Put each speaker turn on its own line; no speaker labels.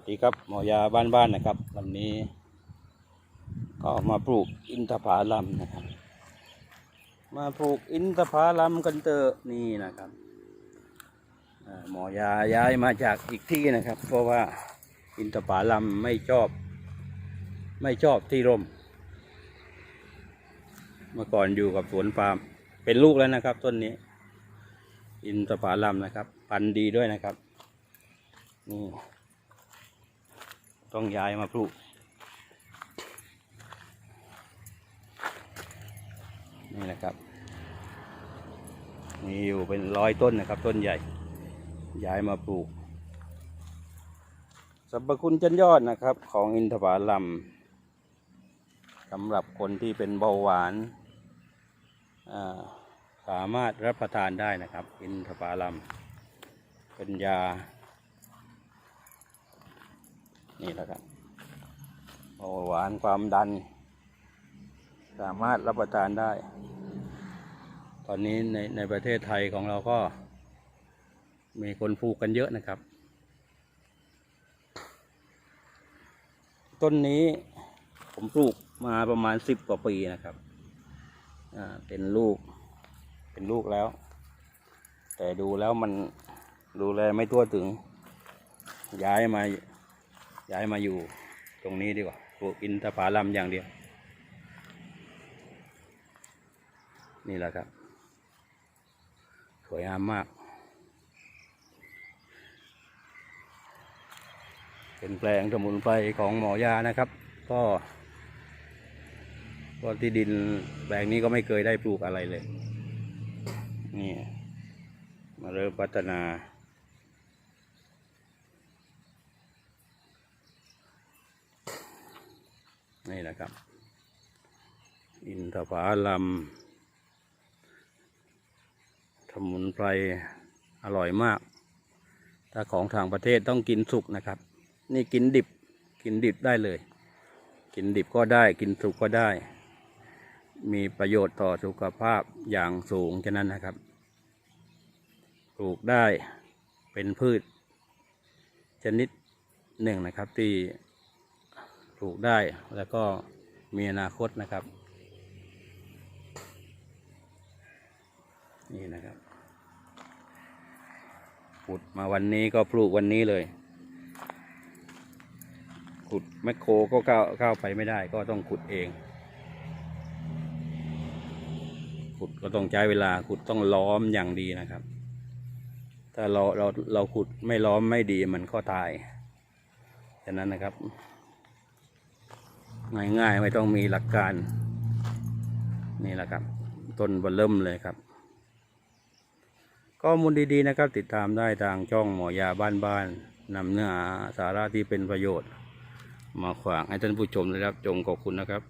วัสดีครับหมอยาบ้านๆนะครับ วันนี้ ก็มาปลูกอินทผลัมนะครับ มาปลูกอินทผลัมกันเตอะนี่นะครับหมอยาย้ายมาจากอีกที่นะครับ เพราะว่าอินทผลัมไม่ชอบ ไม่ชอบที่ร่ม เมื่อก่อนอยู่กับสวนปาล์มเป็นลูกแล้วนะครับต้นนี้ อินทผลัมนะครับ พันธุ์ดีด้วยนะครับนี่ ต้องย้ายมาปลูกนี่นะครับมีอยู่เป็นร้อยต้นนะครับ ต้นใหญ่ ย้ายมาปลูกสรรพคุณชั้นยอดนะครับ ของอินทผลัมสำหรับคนที่เป็นเบาหวานาสามารถรับประทานได้นะครับ อินทผลัมเป็นยา นี่แหละครับเบาหวานความดัน สามารถรับประทานได้ ตอนนี้ในในประเทศไทยของเราก็ มีคนปลูกกันเยอะนะครับ ต้นนี้ผมปลูกมาประมาณสิบกว่าปีนะครับ อ่า เป็นลูก เป็นลูกแล้ว แต่ดูแล้วมันดูแลไม่ทั่วถึง ย้ายมา ย้ายมาอยู่ตรงนี้ดีกว่าปลูกอินทผลัมอย่างเดียว นี่แหละครับ สวยงามมาก เป็นแปลงสมุนไพรของหมอยานะครับ ก็ก็ที่ดินแปลงนี้ก็ไม่เคยได้ปลูกอะไรเลย นี่ มาเริ่มพัฒนา นี่นะครับ อินทผลัมสมุนไพรอร่อยมาก ถ้าของทางประเทศต้องกินสุกนะครับ นี่กินดิบ กินดิบได้เลย กินดิบก็ได้ กินสุกก็ได้ มีประโยชน์ต่อสุขภาพอย่างสูงฉะนั้นนะครับ ปลูกได้เป็นพืชชนิดหนึ่งนะครับที่ ลูกได้แล้วก็มีอนาคตนะครับ นี่นะครับขุดมาวันนี้ก็ปลูกวันนี้เลยขุดแมคโครก็เข้าเข้าไปไม่ได้ก็ต้องขุดเอง ขุดก็ต้องใช้เวลาขุดต้องล้อมอย่างดีนะครับ ถ้าเราเราเราขุดไม่ล้อมไม่ดีมันก็ตาย ฉะนั้นนะครับ ง่ายๆ ไม่ต้องมีหลักการ นี่แหละครับ ต้นบนเริ่มเลยครับ ข้อมูลดีๆนะครับ ติดตามได้ทางช่องหมอยาบ้านๆนำเนื้อสาระที่เป็นประโยชน์ มาขวางให้ท่านผู้ชมนะครับจงขอบคุณนะครับ